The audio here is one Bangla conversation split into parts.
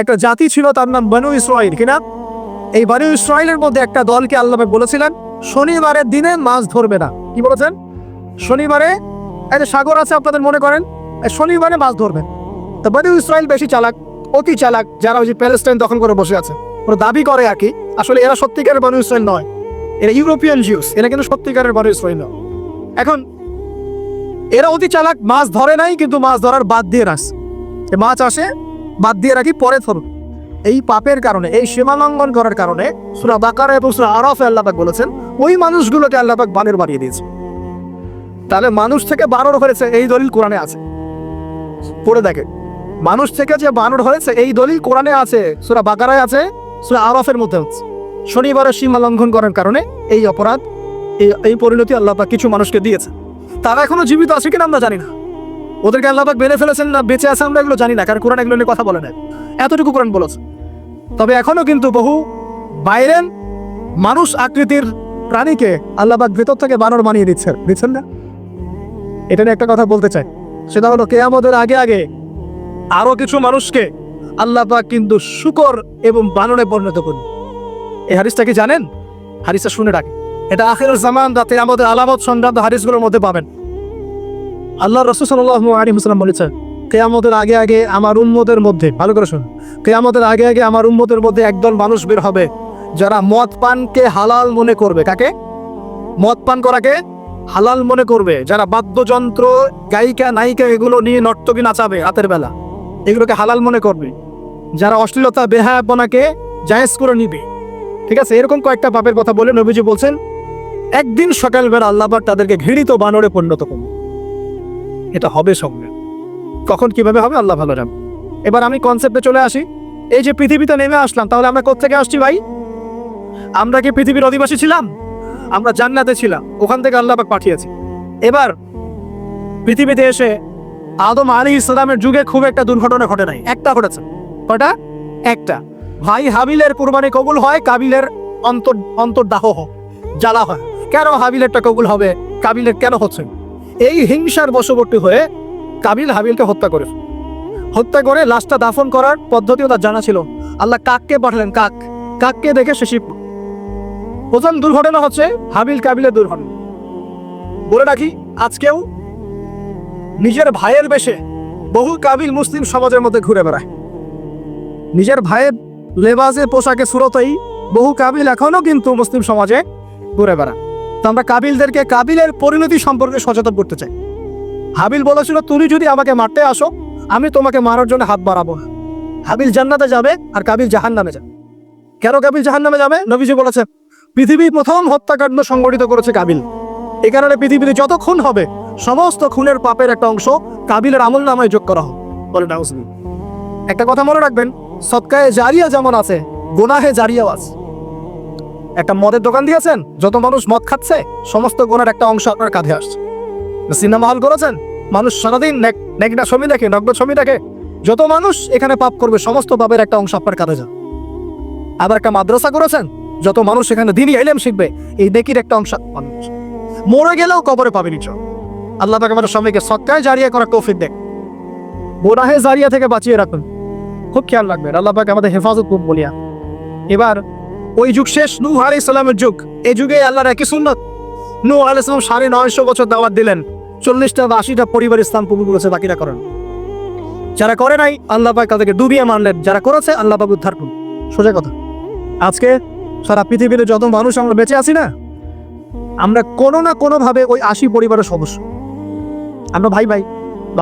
একটা জাতি ছিল, তার নাম বানু ইসরাইল কিনা এই বানু ইসরাইলের মধ্যে একটা দলকে আল্লাহ বলেছিলেন, শনিবারের দিনে মাছ ধরবে না। কি বলেছেন? শনিবারে যে সাগর আছে, আপনাদের মনে করেন? শনিবারে মাছ ধরবেন তো বানু ইসরাইল বেশি চালাক, অতি চালাক, যারা ওই যে প্যালেস্টাইন দখল করে বসে আছে। ওরা দাবি করে আর কি, আসলে এরা সত্যিকারের বানু ইসরাইল নয়। এরা ইউরোপিয়ান জিউস, এরা কিন্তু সত্যিকারের বানু ইসরাইল নয়। এখন, এরা অতি চালাক, মাছ ধরে নাই, কিন্তু মাছ ধরার বাদ দিয়ে রাখছে। মাছ আসে বাদ দিয়ে রাখি, পরে ধরুন। এই পাপের কারণে, এই সীমা লঙ্ঘন করার কারণে সুরা বাকারা এবং সুরা আরফে আল্লাপাক বলেছেন, ওই মানুষগুলোকে আল্লাপাক বানের বানিয়ে দিয়েছে। তাহলে মানুষ থেকে বানর হয়েছে, এই দলিল কোরআনে আছে। পড়ে দেখে। মানুষ থেকে যে বানর হয়েছে, এই দলিল কোরআনে আছে, সুরা বাকারায় আছে, সুরা আরফের মধ্যে হচ্ছে শনিবারের সীমা লঙ্ঘন করার কারণে এই অপরাধ, এই এই পরিণতি আল্লাপাক কিছু মানুষকে দিয়েছে। তারা এখনও জীবিত আছে কিনা আমরা জানি না। ওদেরকে আল্লাহবাক বেড়ে ফেলেছেন না, বেঁচে আছে আমরা এগুলো জানি না, কারণ কোরআন এগুলো নিয়ে কথা বলে না এতটুকু কোরআন বলেছে। তবে এখনও কিন্তু বহু বাইরেন মানুষ আকৃতির প্রাণীকে আল্লাহবাক ভেতর থেকে বানর বানিয়ে দিচ্ছে দিচ্ছেন না? এটা নিয়ে একটা কথা বলতে চাই। সেটা হলো কেয়ামতের আগে আগে আরও কিছু মানুষকে আল্লাহবাক কিন্তু শুকর এবং বানরে পরিণত করুন এই হারিসটা কি জানেন? হারিসটা শুনে রাখেন। এটা আখের জামান রাতে আমাদের আলামত সংক্রান্ত হারিসগুলোর মধ্যে পাবেন। আল্লাহ রসুল সাল্লাহ আলী মুসলাম বলেছেন, কেয়ামতের আগে আগে আমার উন্মতের মধ্যে ভালো করে শুনুন, কেয়ামতের আগে আগে আমার উন্মতের মধ্যে একদল মানুষ বের হবে, যারা মদ পানকে হালাল মনে করবে। কাকে? মদ পান করাকে হালাল মনে করবে, যারা বাদ্যযন্ত্র, গায়িকা, নায়িকা এগুলো নিয়ে নর্তকী নাচাবে রাতের বেলা, এগুলোকে হালাল মনে করবে। যারা অশ্লীলতা, বেহায়াপনাকে জায়েজ করে নিবে। ঠিক আছে? এরকম কয়েকটা পাপের কথা বলে নবীজি বলছেন, একদিন সকালবেলা আল্লাহবাক তাদেরকে ঘৃণিত বানরে পরিণত করবে এটা হবে সঙ্গে। কখন কীভাবে হবে আল্লাহ ভালো জান। এবার আমি কনসেপ্টে চলে আসি। এই যে পৃথিবীতে নেমে আসলাম, তাহলে আমরা কোথেকে আসছি ভাই? আমরা কি পৃথিবীর অধিবাসী ছিলাম? আমরা জান্নাতে ছিলাম, ওখান থেকে আল্লাহ পাক পাঠিয়েছি। এবার পৃথিবীতে এসে আদম আলী ইসলামের যুগে খুব একটা দুর্ঘটনা ঘটে নাই। একটা ঘটেছে। কটা একটা। ভাই হাবিলের কুরবানি কবুল হয়, কাবিলের অন্তর অন্তর্দাহ জ্বালা হয়। কেন হাবিলেরটা কবুল হবে? কাবিলের কেন হচ্ছে? এই হিংসার বশবর্তী হয়ে কাবিল হাবিলকে হত্যা করে। হত্যা করে লাশটা দাফন করার পদ্ধতিও তার জানা ছিল। আল্লাহ কাককে পাঠালেন, কাক। কাককে দেখে সে শিব। প্রথম দুর্ঘটনা হচ্ছে হাবিল কাবিলের দুর্ঘটনা। বলে রাখি, আজকেও নিজের ভাইয়ের বেশে বহু কাবিল মুসলিম সমাজের মধ্যে ঘুরে বেড়ায়। নিজের ভাইয়ের লেবাজে পোশাকে সুরতই বহু কাবিল এখনও কিন্তু মুসলিম সমাজে ঘুরে বেড়ায়। তো আমরা কাবিলদেরকে কাবিলের পরিণতি সম্পর্কে সচেতন করতে চাই। হাবিল বলেছিল, তুমি যদি আমাকে মারতে আসো, আমি তোমাকে মারার জন্য হাত বাড়াবো না। হাবিল জান্নাতে যাবে আর কাবিল জাহান নামে যাবে। কেন কাবিল জাহান নামে যাবে? নবীজি বলেছে পৃথিবীর প্রথম হত্যাকাণ্ড সংগঠিত করেছে কাবিল। এই কারণে পৃথিবীতে যত খুন হবে, সমস্ত খুনের পাপের একটা অংশ কাবিলের আমল নামায় যোগ করা হবে বলে একটা কথা মনে রাখবেন, সৎকায়ে জারিয়া যেমন আছে, গোনাহে জারিয়াও আছে। একটা মদের দোকান দিয়েছেন? যত মানুষ মদ খাচ্ছে, সমস্ত গোনার একটা অংশ আপনার কাঁধে আসছে। সিনেমা হল করেছেন? মানুষ সারাদিন নেকটা ছবি দেখে নগ্ন ছবি দেখে যত মানুষ এখানে পাপ করবে, সমস্ত পাপের একটা অংশ আপনার কাঁধে যাবে। আবার একটা মাদ্রাসা করেছেন? যত মানুষ এখানে দিনই এলেম শিখবে, এই নেকির একটা অংশ কাছে। মরে গেলেও কবরে পাবে নিচ আল্লাহ পাক আমাদের সবাইকে সৎকায় জারিয়া করা তৌফিক দেখ গোনাহে জারিয়া থেকে বাঁচিয়ে রাখুন। খুব খেয়াল রাখবেন। আল্লাহ পাক আমাদের হেফাজত করুন বলিয়া এবার ওই যুগ শেষ, নূহ আলাইহিস সালামের যুগ। এই যুগে আল্লাহর একই সুন্নত। নূহ আলাইহিস সালাম সাড়ে নয়শো বছর দাওয়াত দিলেন। চল্লিশটা বা আশিটা পরিবার ইসলাম কবুল করেছে, বাকিরা করেন যারা করে নাই, আল্লাহ পাক তাদেরকে ডুবিয়ে মানলেন যারা করেছে, আল্লাহ পাক উদ্ধার করুন। সোজা কথা। আজকে সারা পৃথিবীতে যত মানুষ আমরা বেঁচে আছি না, আমরা কোনো না কোনো ভাবে ওই আশি পরিবারের সদস্য। আমরা ভাই ভাই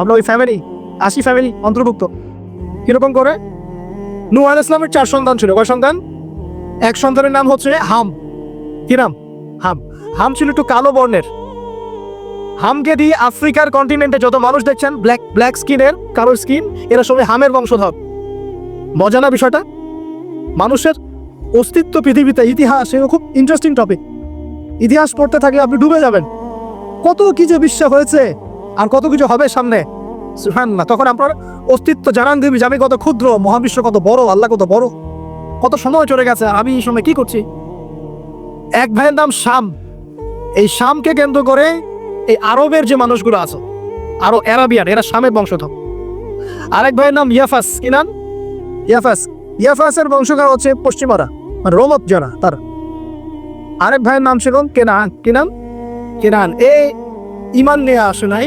আমরা ওই ফ্যামিলি আশি ফ্যামিলি অন্তর্ভুক্ত। কীরকম করে? নূহ আলাইহিস ইসলামের চার সন্তান ছিল। কয় সন্তান? এক সন্তানের নাম হচ্ছে হাম। কি নাম? হাম। হাম ছিল একটু কালো বর্ণের। হামকে দিয়ে আফ্রিকার কন্টিনেন্টে যত মানুষ দেখছেন ব্ল্যাক ব্ল্যাক স্কিনের কালো স্কিন এরা সবাই হামের বংশধর। মজা না বিষয়টা? মানুষের অস্তিত্ব পৃথিবীতে ইতিহাস, এগুলো খুব ইন্টারেস্টিং টপিক ইতিহাস পড়তে থাকলে আপনি ডুবে যাবেন। কত কি যে বিশ্ব হয়েছে, আর কত কিছু হবে সামনে। না তখন আপনার অস্তিত্ব জানান দিবি যে আমি কত ক্ষুদ্র, মহাবিশ্ব কত বড়, আল্লাহ কত বড়। কত সময় চলে গেছে? আমি এই সময় কি করছি? এক ভাইয়ের নাম শাম। এই শামকে কেন্দ্র করে এই আরবের যে মানুষগুলো আছে, আরও অ্যারাবিয়ান, এরা শামের বংশধর। আরেক ভাইয়ের নাম ইয়াফাস। কি নাম? ইয়াফাস। ইয়াফাসের বংশধর হচ্ছে পশ্চিমারা মানে রোমত যারা, তার। আরেক ভাইয়ের নাম ছিল কেনান। কি নাম? কেনান। এ ইমান নিয়ে আসে নাই,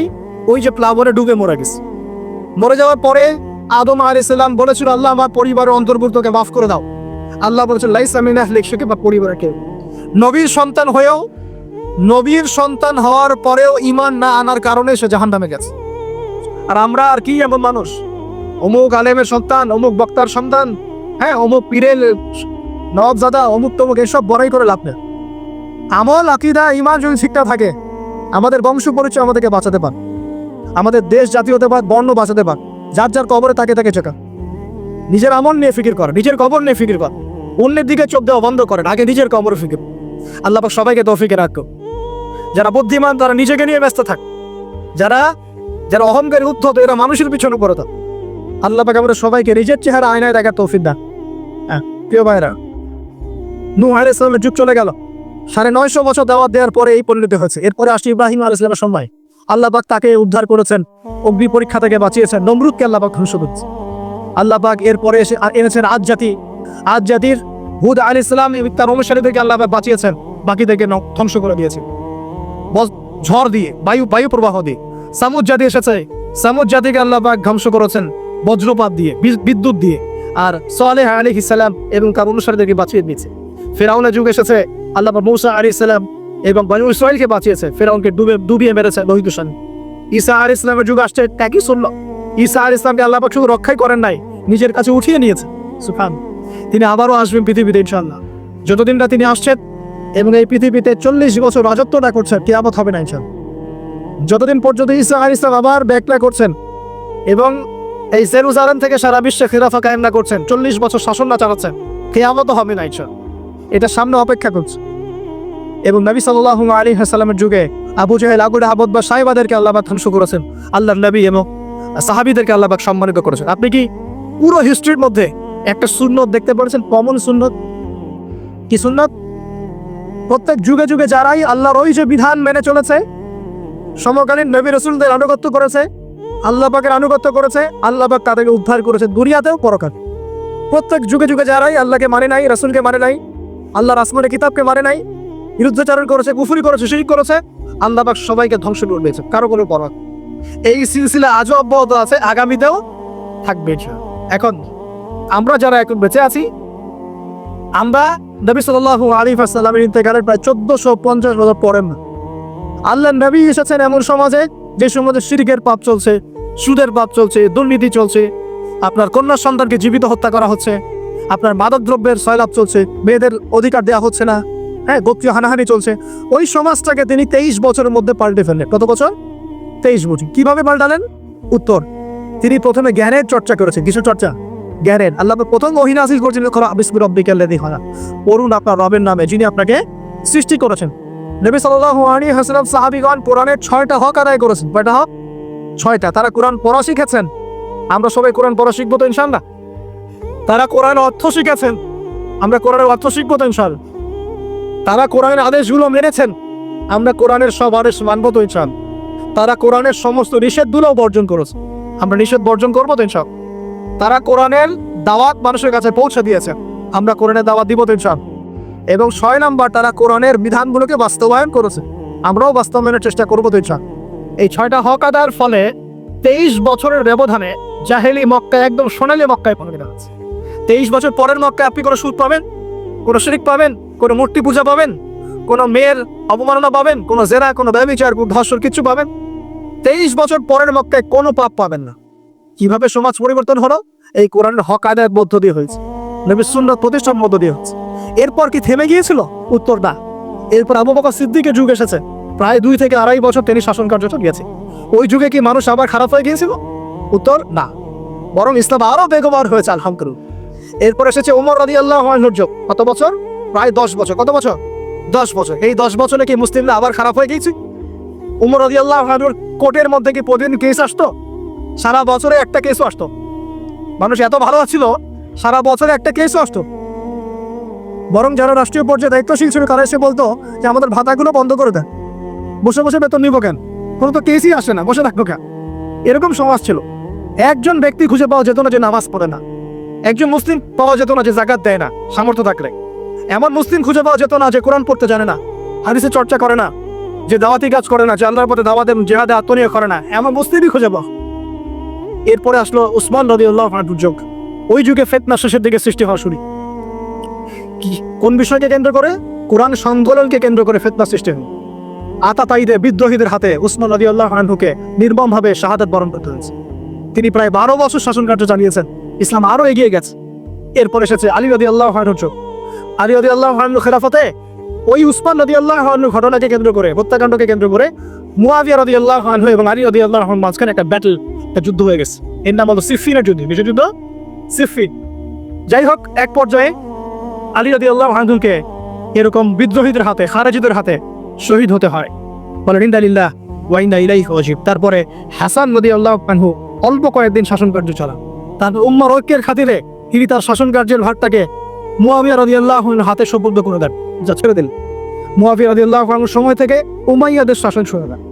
ওই যে প্লাবনে ডুবে মরে গেছে। মরে যাওয়ার পরে আদম আলাইসাল্লাম বলেছিল, আল্লাহ আমার পরিবারের অন্তর্ভুক্তকে মাফ করে দাও। আল্লাহ বলেছিল লাইসামিনা লেখসকে বা পরিবারকে। নবীর সন্তান হয়েও, নবীর সন্তান হওয়ার পরেও ইমান না আনার কারণে সে জাহান নামে গেছে। আর আমরা আর কি এমন মানুষ? অমুক আলেমের সন্তান, অমুক বক্তার সন্তান হ্যাঁ অমুক পীরের নবজাদা অমুক তমুক, এসব বড়াই করে লাভ নেই। আমল, আকিদা ইমান যদি ঠিকঠাক থাকে, আমাদের বংশ পরিচয় আমাদেরকে বাঁচাতে পার। আমাদের দেশ জাতীয়তাবাদ বর্ণ বাঁচাতে পার। যার যার কবরে তাকে তাকে চেকা নিজের আমল নিয়ে ফিকির কর, নিজের কবর নিয়ে ফিকির কর। অন্যের দিকে চোখ দেওয়া বন্ধ করেন, আগে নিজের কবরে ফিকির আল্লাহ পাক সবাইকে তৌফিকে রাখো যারা বুদ্ধিমান, তারা নিজেকে নিয়ে ব্যস্ত থাক। যারা যারা অহংকারী, উদ্ধত, এরা মানুষের পিছনে পড়ে থাক আল্লাহ পাক আমাদের সবাইকে নিজের চেহারা আয়নায় দেখার তৌফিক দান। হ্যাঁ প্রিয় ভাইরা নু আলাইহিস সালামের যুগ চলে গেল। সাড়ে নয়শো বছর দাওয়াত দেওয়ার পরে এই পরিণতি হয়েছে। এরপরে আসছে ইব্রাহিম আল ইসলামের সময়। আল্লাহ পাক তাকে উদ্ধার করেছেন অগ্নি পরীক্ষা থেকে বাঁচিয়েছেন, নমরুদকে আল্লাহ পাক ধ্বংস করছে। আল্লাহ পাক এরপরে এসে এনেছেন আজ জাতি আজ জাতির হুদ আল ইসলাম তার অনুসারীদেরকে আল্লাহ বাঁচিয়েছেন, বাকিদেরকে ধ্বংস করে দিয়েছে। ঝড় দিয়ে, বায়ু বায়ু প্রবাহ দিয়ে। সামুদ জাতি এসেছে, সামুদ জাতিকে আল্লাহ ধ্বংস করেছেন বজ্রপাত দিয়ে বিদ্যুৎ দিয়ে। আর সোয়ালেহ আলী ইসালাম এবং তার অনুসারীদেরকে বাঁচিয়ে দিয়েছে। ফেরাউনের যুগ এসেছে, আল্লাহ মৌসা আলী ইসলাম এবং বানু ইসরায়েলকে বাঁচিয়েছে। ফেরাউনকে ডুবে, ডুবিয়ে মেরেছে লোহিত দূষণ ঈসা আলী ইসলামের যুগ আসছে একই শুনল ঈসা আলী ইসলামকে আল্লাহ শুধু রক্ষাই করেন নাই, নিজের কাছে উঠিয়ে নিয়েছে। সুফান তিনি আবারও আসবেন পৃথিবীতে ইনশাল্লাহ যতদিন না তিনি আসছেন এবং এই পৃথিবীতে চল্লিশ বছর রাজত্বটা করছেন, কেয়ামত হবে না ইনশাল্লাহ যতদিন পর্যন্ত ঈসা আলী ইসলাম আবার ব্যাকলা করছেন এবং এই জেরুজালেম থেকে সারা বিশ্বে খেরাফা কায়েম না করছেন, চল্লিশ বছর শাসন না চালাচ্ছেন কেয়ামত হবে না ইনশাল্লাহ এটা সামনে অপেক্ষা করছে। এবং নবী সাল্লাহ আলী হাসালামের যুগে আবু জাহেল আবুল আহমদ বা সাহেবাদেরকে আল্লাহবাক ধ্বংস করেছেন। আল্লাহ নবী এবং সাহাবিদেরকে আল্লাহবাক সম্মানিত করেছেন। আপনি কি পুরো হিস্ট্রির মধ্যে একটা সুন্নত দেখতে পেরেছেন কমন সুন্নত। কি সুন্নত? প্রত্যেক যুগে যুগে যারাই আল্লাহর ওই যে বিধান মেনে চলেছে, সমকালীন নবী রসুলদের আনুগত্য করেছে, আল্লাহ পাকের আনুগত্য করেছে, আল্লাহ পাক তাদেরকে উদ্ধার করেছে দুনিয়াতেও পরকাল। প্রত্যেক যুগে যুগে যারাই আল্লাহকে মানে নাই, রসুলকে মানে নাই, আল্লাহর আসমানের কিতাবকে মানে নাই, বিরুদ্ধাচারণ করেছে, কুফুরি করেছে, শিরিক করেছে, আল্লাহ পাক সবাইকে ধ্বংস করে দিয়েছে, কারও কোনো পরক এই সিলসিলা আজও অব্যাহত আছে, আগামীতেও থাকবে এখন আমরা যারা এখন বেঁচে আছি, আমরা নবী সাল্লাল্লাহু আলাইহি ওয়াসাল্লামের ইন্তেকালের প্রায় চোদ্দশো পঞ্চাশ বছর পরেন না। আল্লাহ নবী এসেছেন এমন সমাজে যে সমাজে শিরিকের পাপ চলছে, সুদের পাপ চলছে, দুর্নীতি চলছে, আপনার কন্যা সন্তানকে জীবিত হত্যা করা হচ্ছে, আপনার মাদক দ্রব্যের সয়লাভ চলছে, মেয়েদের অধিকার দেওয়া হচ্ছে না হ্যাঁ গোপ্তীয় হানাহানি চলছে। ওই সমাজটাকে তিনি তেইশ বছরের মধ্যে পাল্টে ফেললেন। কত বছর? তেইশ বছর। কীভাবে পাল্টালেন? উত্তর, তিনি প্রথমে জ্ঞানের চর্চা করেছেন। কিছু চর্চা? জ্ঞানের। আল্লাহ প্রথম ওহিনা আসিল করছেন খরা বিসমির রব্বিকা আল্লাযী খালাক। পড়ুন আপনার রবের নামে, যিনি আপনাকে সৃষ্টি করেছেন। নবী সাল্লাল্লাহু আলাইহি ওয়াসাল্লাম সাহাবীগণ কোরআনের ছয়টা হক আদায় করেছেন। কয়টা হক? ছয়টা। তারা কোরআন পড়া শিখেছেন। আমরা সবাই কোরআন পড়া শিখব তো ইনশাআল্লাহ। তারা কোরআন অর্থ শিখেছেন। আমরা কোরআনের অর্থ শিখব তো ইনশাআল্লাহ। তারা কোরআনের আদেশগুলো মেনেছেন। আমরা কোরআনের সব আদেশ মানব তো ইনশাআল্লাহ। তারা কোরআনের সমস্ত নিষেধগুলোও বর্জন করেছে। আমরা নিষেধ বর্জন করব তো ইনশাআল্লাহ। তারা কোরআনের দাওয়াত মানুষের কাছে পৌঁছে দিয়েছে। আমরা কোরআনের দাওয়াত দিব তো ইনশাআল্লাহ। এবং ছয় নাম্বার, তারা কোরআনের বিধানগুলোকে বাস্তবায়ন করেছে। আমরাও বাস্তবায়নের চেষ্টা করব তো ইনশাআল্লাহ। এই ছয়টা হক আদায়ের ফলে তেইশ বছরের ব্যবধানে জাহেলি মক্কায় একদম সোনালি মক্কায় পৌঁছে আছে। তেইশ বছর পরের মক্কায় আপনি কোনো সুদ পাবেন? কোনো শিরিক পাবেন? কোনো মূর্তি পূজা পাবেন? কোনো মেয়ের অবমাননা পাবেন? কোনো জেরা কোনো ব্যবচার কোনো ধর্ষণ কিছু পাবেন? তেইশ বছর পরের মক্কায় কোনো পাপ পাবেন না। কীভাবে সমাজ পরিবর্তন হলো? এই কোরআনের হক আদায়ের মধ্য দিয়ে হয়েছে। নবী সুন্নাত প্রতিষ্ঠার মধ্য দিয়ে হচ্ছে এরপর কি থেমে গিয়েছিল? উত্তর না। এরপর আবু বকর সিদ্দিকের যুগ এসেছে। প্রায় দুই থেকে আড়াই বছর তিনি শাসন কার্য চালিয়েছে ওই যুগে কি মানুষ আবার খারাপ হয়ে গিয়েছিল? উত্তর না। বরং ইসলাম আরও বেগবার হয়েছে, আলহামদুলিল্লাহ। এরপর এসেছে ওমর রাদি আল্লাহ যুগ। কত বছর? প্রায় দশ বছর। কত বছর? দশ বছর। এই দশ বছরে কি মুসলিমরা আবার খারাপ হয়ে গিয়েছে? উমর রাদি আল্লাহ কোর্টের মধ্যে কি প্রতিদিন কেস আসতো? সারা বছরে একটা কেসও আসতো। মানুষ এত ভালো ছিল সারা বছরে একটা কেসও আসতো। বরং যারা রাষ্ট্রীয় পর্যায়ে দায়িত্বশীল ছিল, তারা এসে বলতো যে, আমাদের ভাতাগুলো বন্ধ করে দেন। বসে বসে বেতন নিব কেন? কোনো তো কেসই আসে না, বসে থাকব কেন? এরকম সমাজ ছিল। একজন ব্যক্তি খুঁজে পাওয়া যেত না যে নামাজ পড়ে না। একজন মুসলিম পাওয়া যেত না যে জাকাত দেয় না, সামর্থ্য থাকলে। এমন মুসলিম খুঁজে পাওয়া যেত না যে কোরআন পড়তে জানে না হারিসে চর্চা করে না, যে দাওয়াতি কাজ করে না, যে আল্লাহর পথে দাওয়াতে, জেহাদে আত্মনিয়োগ করে না। এমন মুসলিমই খুঁজে পাও এরপরে আসলো উসমান রদি আল্লাহ যুগ। ওই যুগে ফেতনা শেষের দিকে সৃষ্টি হওয়া শুরু। কি? কোন বিষয়কে কেন্দ্র করে? কোরআন সংকলনকে কেন্দ্র করে ফেতনা সৃষ্টি হল আতাতাইদের বিদ্রোহীদের হাতে উসমান রদি আল্লাহ আনহুকে নির্মমভাবে শাহাদাত বরণ করতে হয়েছে। তিনি প্রায় বারো বছর শাসন কার্য চালিয়েছেন। ইসলাম আরও এগিয়ে গেছে। এরপর এসেছে আলী রদি আল্লাহ যুগ। আলী রদি আল্লাহ খেলাফতে ওই উসমান রদি আল্লাহ ঘটনাকে কেন্দ্র করে, হত্যাকাণ্ডকে কেন্দ্র করে মুয়াবিয়া রদি আল্লাহ এবং আলী রদি আল্লাহ মাঝখানে একটা ব্যাটল একটা যুদ্ধ হয়ে গেছে। এর নাম হলো সিফিনের যুদ্ধ। বিশ্বযুদ্ধ যুদ্ধ সিফিন। যাই হোক, এক পর্যায়ে আলী রদি আল্লাহ আনহুকে এরকম বিদ্রোহীদের হাতে, খারেজিদের হাতে শহীদ হতে হয়। বলে ইন্দালিল্লাহ ওয়াইন্দা ইলাই অজিব তারপরে হাসান নদী আল্লাহ আনহু অল্প কয়েকদিন শাসন কার্য চালা তারপর উম্মার ঐক্যের খাতিরে তিনি তার শাসন কার্যের ভারটাকে মুয়াবিয়া রদি আল্লাহ হাতে সুপর্দ করে দেন। যা ছেড়ে দিন মুয়াবিয়া রদি আল্লাহ সময় থেকে উমাইয়াদের শাসন শুরু হয়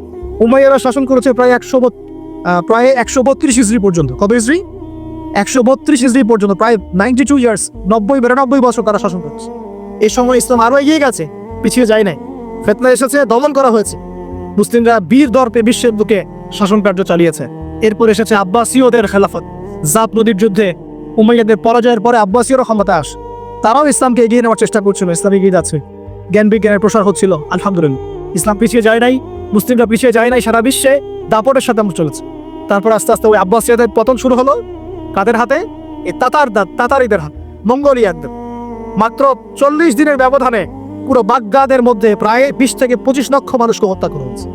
উমাইয়ারা শাসন করেছে প্রায় একশো প্রায় একশো বত্রিশ ইসরি পর্যন্ত। কত ইসরি একশো বত্রিশ ইসরি পর্যন্ত, প্রায় নাইনটি টু ইয়ার্স নব্বই, বিরানব্বই বছর তারা শাসন করছে। এই সময় ইসলাম আরও এগিয়ে গেছে, পিছিয়ে যায় নাই। ফেতনা এসেছে, দমন করা হয়েছে। মুসলিমরা বীর দর্পে বিশ্বের বুকে শাসন কার্য চালিয়েছে। এরপর এসেছে আব্বাসীয়দের খেলাফত। জাপ নদীর যুদ্ধে উমাইয়াদের পরাজয়ের পরে আব্বাসীয়রা ক্ষমতা আস। তারাও ইসলামকে এগিয়ে নেওয়ার চেষ্টা করছিল, ইসলাম এগিয়ে যাচ্ছে জ্ঞান বিজ্ঞানের প্রসার হচ্ছিল, আলহামদুলিল্লাহ। ইসলাম পিছিয়ে যায় নাই মুসলিমরা পিছিয়ে যায় নাই সারা বিশ্বে, দাপটের সাথে চলেছে। তারপর আস্তে আস্তে ওই আব্বাসিয়াদের পতন শুরু হলো। কাদের হাতে? এই তাতার তাতারিদের হাত, মঙ্গোলিয়ানদের। মাত্র চল্লিশ দিনের ব্যবধানে পুরো বাগদাদের মধ্যে প্রায় বিশ থেকে পঁচিশ লক্ষ মানুষকে হত্যা করা হয়েছে।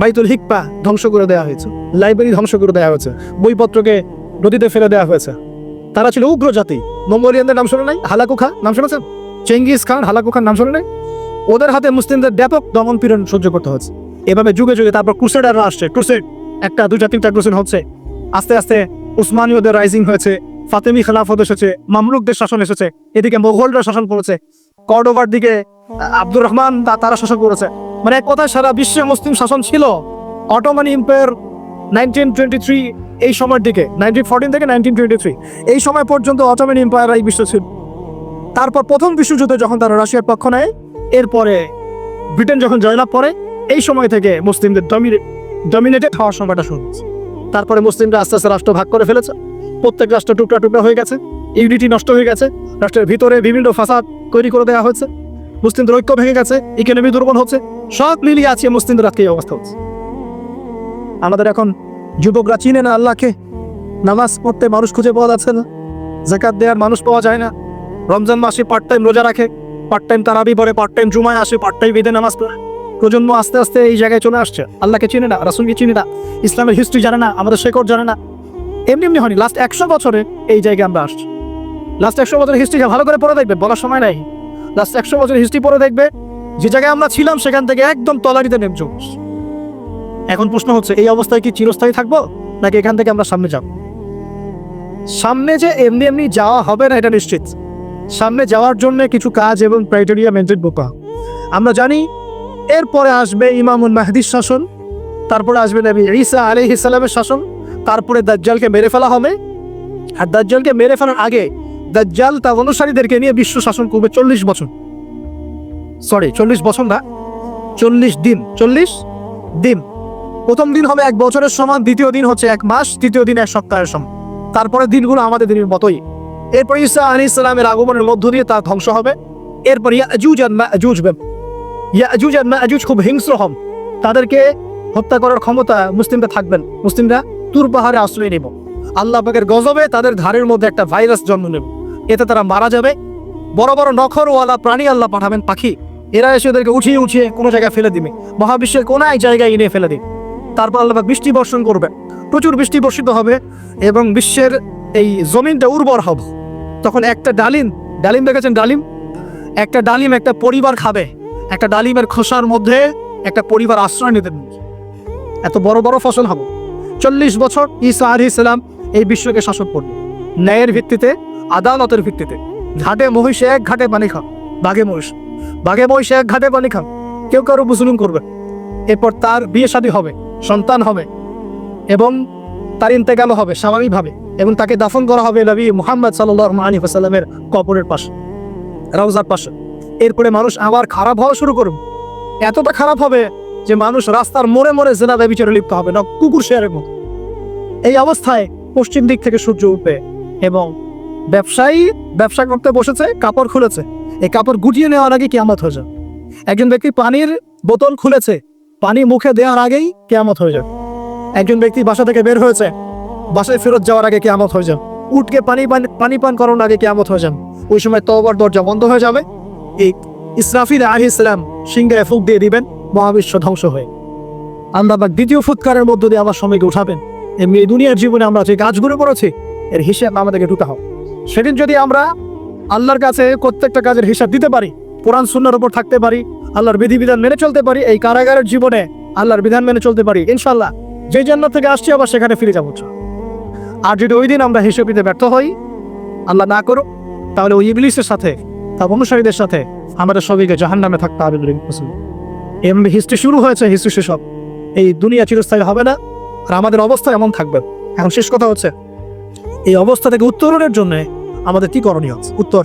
বাইতুল হিকপা ধ্বংস করে দেওয়া হয়েছে, লাইব্রেরি ধ্বংস করে দেওয়া হয়েছে, বইপত্রকে নদীতে ফেলে দেওয়া হয়েছে। তারা ছিল উগ্র জাতি। মঙ্গোলিয়ানদের নাম শোনে নাই? হালাকুখা নাম শুনেছেন? চেঙ্গিস খান হালাকুখার নাম শোনে নাই? ওদের হাতে মুসলিমদের ব্যাপক দমন পীড়ন সহ্য করতে হচ্ছে এভাবে যুগে যুগে তারপর ক্রুসেডাররা আসছে। ক্রুসেড, একটা, দুইটা, তিনটা ক্রুসেড হচ্ছে। আস্তে আস্তে উসমানীয়দের রাইজিং হয়েছে, ফাতেমি খেলাফত এসেছে, মামলুকদের শাসন এসেছে, এদিকে মোগলরা শাসন করেছে, কর্ডোভার দিকে আব্দুর রহমান তারা শাসন করেছে। মানে এক কথায় সারা বিশ্বে মুসলিম শাসন ছিল Ottoman empire nineteen twenty three এই সময়ের দিকে, নাইনটিন ফোরটিন থেকে নাইনটিন টোয়েন্টি থ্রি। এই সময় পর্যন্ত অটোমান এম্পায়ার এই বিশ্ব ছিল। তারপর প্রথম বিশ্বযুদ্ধে যখন তারা রাশিয়ার পক্ষ নেয় এরপরে ব্রিটেন যখন জয়লাভ করে, এই সময় থেকে মুসলিমদের ডমিনেট ডমিনেটেড হওয়ার সময়টা শুরু হয়েছে। তারপরে মুসলিমরা আস্তে আস্তে রাষ্ট্র ভাগ করে ফেলেছে। প্রত্যেক রাষ্ট্র টুকরা টুকরা হয়ে গেছে, ইউনিটি নষ্ট হয়ে গেছে, রাষ্ট্রের ভিতরে বিভিন্ন ফাসাদ তৈরি করে দেওয়া হয়েছে, মুসলিমদের ঐক্য ভেঙে গেছে ইকোনমি দুর্বল হচ্ছে, সব মিলিয়ে আছে মুসলিমদের আজকে এই অবস্থা হচ্ছে। আমাদের এখন যুবকরা চিনে না আল্লাহকে, নামাজ পড়তে মানুষ খুঁজে পাওয়া যাচ্ছে না, জাকাত দেওয়ার মানুষ পাওয়া যায় না, রমজান মাসে পার্ট টাইম রোজা রাখে পার্ট টাইম তারাবি পরে পার্ট টাইম জুমায় আসে পার্ট টাইম ঈদে নামাজ পড়ে। প্রজন্ম আস্তে আস্তে এই জায়গায় চলে আসছে। আল্লাহকে চিনে না, রাসুলকে চিনে না, ইসলামের হিস্ট্রি জানে না, আমাদের শেকড় জানে না। এমনি এমনি হয়নি লাস্ট একশো বছরে এই জায়গায় আমরা আসছি। লাস্ট একশো বছরের হিস্ট্রি ভালো করে পড়ে দেখবে, বলার সময় নাই। লাস্ট একশো বছরের হিস্ট্রি পড়ে দেখবে, যে জায়গায় আমরা ছিলাম সেখান থেকে একদম তলারিতে নেমে চলে এখন প্রশ্ন হচ্ছে, এই অবস্থায় কি চিরস্থায়ী থাকব, নাকি এখান থেকে আমরা সামনে যাব? সামনে যে এমনি এমনি যাওয়া হবে না, এটা নিশ্চিত। সামনে যাওয়ার জন্য কিছু কাজ এবং ক্রাইটেরিয়া মেনটেন করতে আমরা জানি, এরপরে আসবে ইমামুল মাহদির শাসন, তারপরে আসবে নবী ঈসা আলী ইসলামের শাসন, তারপরে দাজ্জালকে মেরে ফেলা হবে। আর দাজ্জালকে মেরে ফেলার আগে দাজ্জাল তার অনুসারীদেরকে নিয়ে বিশ্ব শাসন করবে চল্লিশ বছর। সরি চল্লিশ বছর না, চল্লিশ দিন চল্লিশ দিন। প্রথম দিন হবে এক বছরের সমান, দ্বিতীয় দিন হচ্ছে এক মাস, তৃতীয় দিন এক সপ্তাহের সমান। তারপরে দিনগুলো আমাদের দিনের মতোই। এরপর ঈসা আলী ইসলামের আগমনের মধ্য দিয়ে তা ধ্বংস হবে। এরপর ইয়াজুজ আর মাজুজ ইয়াজুজ আর মাজুজ খুব হিংস্র হন। তাদেরকে হত্যা করার ক্ষমতা মুসলিমরা থাকবেন। মুসলিমরা তুর পাহাড়ে আশ্রয় নেব। আল্লাহ পাকের গজবে তাদের ধারের মধ্যে একটা ভাইরাস জন্ম নেব। এতে তারা মারা যাবে। বড় বড় নখরওয়ালা প্রাণী আল্লাহ পাঠাবেন পাখি। এরা এসে ওদেরকে উঠিয়ে উঠিয়ে কোনো জায়গায় ফেলে দিবে। মহাবিশ্বের কোনো এক জায়গায় এনে ফেলে দিবে। তারপর আল্লাহ বৃষ্টি বর্ষণ করবে। প্রচুর বৃষ্টি বর্ষিত হবে এবং বিশ্বের এই জমিনটা উর্বর হবে। তখন একটা ডালিম ডালিম দেখেছেন ডালিম? একটা ডালিম একটা পরিবার খাবে, একটা ডালিমের খোসার মধ্যে একটা পরিবার আশ্রয় নিতে এত বড় বড় ফসল হবে। চল্লিশ বছর ঈসা আলী ইসলাম এই বিশ্বকে শাসন করবে ন্যায়ের ভিত্তিতে, আদালতের ভিত্তিতে। ঘাটে মহিষ এক ঘাটে পানি খাও বাঘে মহিষ। বাঘে মহিষ এক ঘাটে পানি খাও কেউ কারও মুসলিম করবে এরপর তার বিয়ে শাদী হবে, সন্তান হবে এবং তার ইন্তেকাল হবে স্বাভাবিকভাবে এবং তাকে দাফন করা হবে নবী মুহাম্মদ সাল্লাহ আলী হাসাল্লামের কবরের পাশে, রওজার পাশে। এরপরে মানুষ আবার খারাপ হওয়া শুরু করবে। এতটা খারাপ হবে যে মানুষ রাস্তার মোড়ে মোড়ে জেনা বিচারে লিপ্ত হবে, না কুকুর শেয়ারের মতো এই অবস্থায় পশ্চিম দিক থেকে সূর্য উঠবে এবং ব্যবসায়ী ব্যবসা করতে বসেছে, কাপড় খুলেছে। এই কাপড় গুটিয়ে নেওয়ার আগে কেয়ামত হয়ে যাবে। একজন ব্যক্তি পানির বোতল খুলেছে, পানি মুখে দেওয়ার আগেই কেয়ামত হয়ে যাবে। একজন ব্যক্তি বাসা থেকে বের হয়েছে। বাসায় ফেরত যাওয়ার আগে কেয়ামত হয়ে যাবে। উঠকে পানি পান- পানি করানোর আগে কেয়ামত হয়ে যান ওই সময় তবর দরজা বন্ধ হয়ে যাবে। এই ইসরাফিল আলী ইসলাম সিংহে ফুক দিয়ে দিবেন, মহাবিশ্ব ধ্বংস হয়ে। আবার দ্বিতীয় ফুৎকারের মধ্য দিয়ে আমার সময়কে উঠাবেন। এমনি এই দুনিয়ার জীবনে আমরা যে কাজগুলো করেছি, এর হিসাব আমাদেরকে ঢুকা হোক সেদিন যদি আমরা আল্লাহর কাছে প্রত্যেকটা কাজের হিসাব দিতে পারি, কোরআন, সুন্নার উপর থাকতে পারি, আল্লাহর বিধিবিধান মেনে চলতে পারি, এই কারাগারের জীবনে আল্লাহর বিধান মেনে চলতে পারি ইনশাল্লাহ যে জান্নাত থেকে আসছি, আবার সেখানে ফিরে যাব আর যদি ওই দিন আমরা হিসেব দিতে ব্যর্থ হই, আল্লাহ না করো তাহলে ওই ইবলিসের সাথে, তার অনুসারীদের সাথে আমাদের সবাইকে জাহান নামে থাকতে হবে এমনি হিস্ট্রি শুরু হয়েছে, হিস্ট্রি শেষ এই দুনিয়া চিরস্থায়ী হবে না, আর আমাদের অবস্থা এমন থাকবে। এখন শেষ কথা হচ্ছে, এই অবস্থা থেকে উত্তরণের জন্য আমাদের কি করণীয় উত্তর,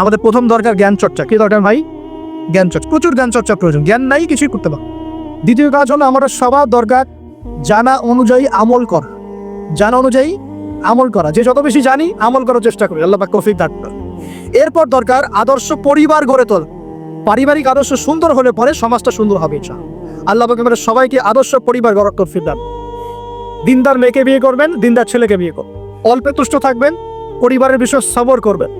আমাদের প্রথম দরকার জ্ঞান চর্চা। কি দরকার ভাই? জ্ঞান চর্চা। প্রচুর জ্ঞান চর্চা প্রয়োজন। জ্ঞান নাই, কিছুই করতে পারব দ্বিতীয় কাজ হলো, আমাদের সবার দরকার জানা অনুযায়ী আমল করা। জানা অনুযায়ী আমল করা। যে যত বেশি জানি, আমল করার চেষ্টা করি। আল্লাহ পাক তৌফিক দান। এরপর দরকার আদর্শ পরিবার গড়ে তোল। পারিবারিক আদর্শ সুন্দর হলে পরে সমাজটা সুন্দর হবে, ইনশাআল্লাহ। আল্লাহ পাক আমাদের সবাইকে আদর্শ পরিবার গড়ার তৌফিক দান দিনদার মেয়েকে বিয়ে করবেন, দিনদার ছেলেকে বিয়ে করবেন। অল্পে তুষ্ট থাকবেন, পরিবারের বিষয়ে সবর করবেন।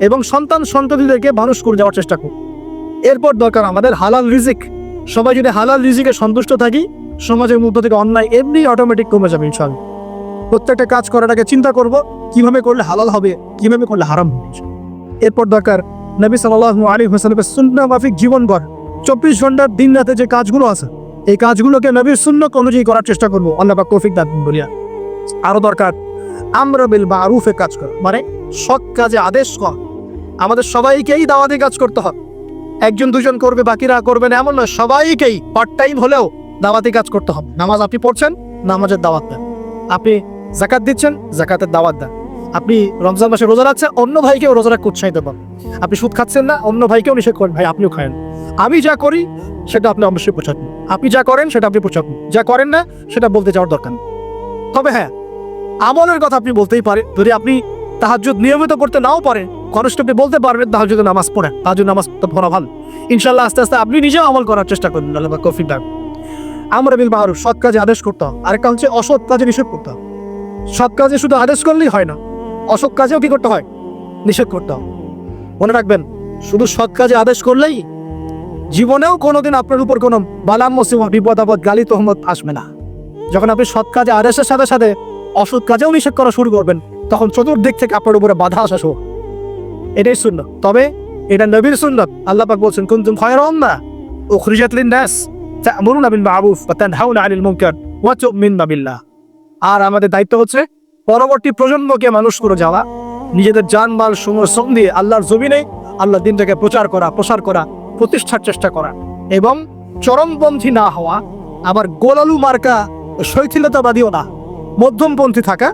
এবং সন্তান সন্ততিদেরকে মানুষ করে যাওয়ার চেষ্টা করুন। এরপর দরকার আমাদের হালাল রিজিক। সবাই যদি হালাল রিজিকে সন্তুষ্ট থাকি সমাজের মধ্য থেকে অন্যায় এমনি অটোমেটিক কমে যাবে ইনশাআল্লাহ প্রত্যেকটা কাজ করার আগে চিন্তা করব, কীভাবে করলে হালাল হবে, কীভাবে করলে হারাম হবে এরপর দরকার নবী সাল্লাল্লাহু আলী হোসালামের সুন্না মাফিক জীবন গড় চব্বিশ ঘণ্টার দিন রাতে যে কাজগুলো আছে, এই কাজগুলোকে নবীর শূন্য অনুযায়ী করার চেষ্টা করব। আল্লাহ বা কৌফিক দান বলিয়া আরও দরকার, আমরা বিল বা আরুফে কাজ করা। মানে সৎ কাজে আদেশ কর। আমাদের সবাইকেই দাওয়াতে কাজ করতে হবে। একজন দুজন করবে, বাকিরা করবে না, এমন নয়, সবাইকেই পার্ট টাইম হলেও দাওয়াতি কাজ করতে হবে। নামাজ আপনি পড়ছেন, নামাজের দাওয়াত দেন। আপনি জাকাত দিচ্ছেন জাকাতের দাওয়াত দেন। আপনি রমজান মাসে রোজা রাখছেন, অন্য ভাইকেও রোজা রাখতে উৎসাহিত পান আপনি সুদ খাচ্ছেন না, অন্য ভাইকেও নিষেধ করেন, ভাই, আপনিও খায়েন। আমি যা করি, সেটা আপনি অবশ্যই প্রচার আপনি যা করেন, সেটা আপনি প্রচার যা করেন না, সেটা বলতে যাওয়ার দরকার নেই। তবে হ্যাঁ আমলের কথা আপনি বলতেই পারেন। যদি আপনি তাহাজ্জুদ নিয়মিত করতে নাও পারেন কনস্টেপলি বলতে পারবেন, তাহাজ্জুদে নামাজ পড়েন। তাহাজ্জুদ নামাজ তো ভালো। ইনশাল্লাহ আস্তে আস্তে আপনি নিজেও আমল করার চেষ্টা করবেন। কফি ডাক আমরা বিল বাহারু সৎ কাজে আদেশ করতে হবে আরেকটা হচ্ছে অসৎ কাজে নিষেধ করতে হবে সৎ কাজে শুধু আদেশ করলেই হয় না, অসৎ কাজেও কি করতে হয়? নিষেধ করতে হবে মনে রাখবেন, শুধু সৎ কাজে আদেশ করলেই জীবনেও কোনোদিন আপনার উপর কোনো বালাম মুসিবত বিপদ, আপদ, গালি, তহমত আসবে না। যখন আপনি সৎ কাজে আদেশের সাথে সাথে অসৎ কাজেও নিষেধ করা শুরু করবেন, তখন চতুর্দিক থেকে আপনার উপরে বাধা আসা শুরু এটাই শূন্য তবে এটা নবীর সুন্নত। আল্লাহ বলছেন, কুনতুম খায়রান না উখরিজাত লিন-নাস তা'মুরুনা আর আমাদের দায়িত্ব হচ্ছে পরবর্তী প্রজন্মকে মানুষ করে যাওয়া, নিজেদের জানমাল শ্রম দিয়ে আল্লাহর জমিনে দিনটাকে প্রচার করা, প্রসার করা, প্রতিষ্ঠার চেষ্টা করা এবং চরমপন্থী না হওয়া আবার গোলালু মার্কা শৈথিলতাবাদীও না, মধ্যমপন্থী থাকা,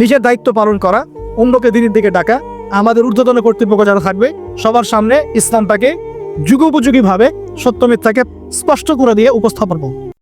নিজের দায়িত্ব পালন করা, অন্যকে দিনের দিকে ডাকা, আমাদের ঊর্ধ্বতন কর্তৃপক্ষ যারা থাকবে, সবার সামনে ইসলামটাকে যুগোপযোগী ভাবে সত্য স্পষ্ট করে দিয়ে উপস্থাপন করব।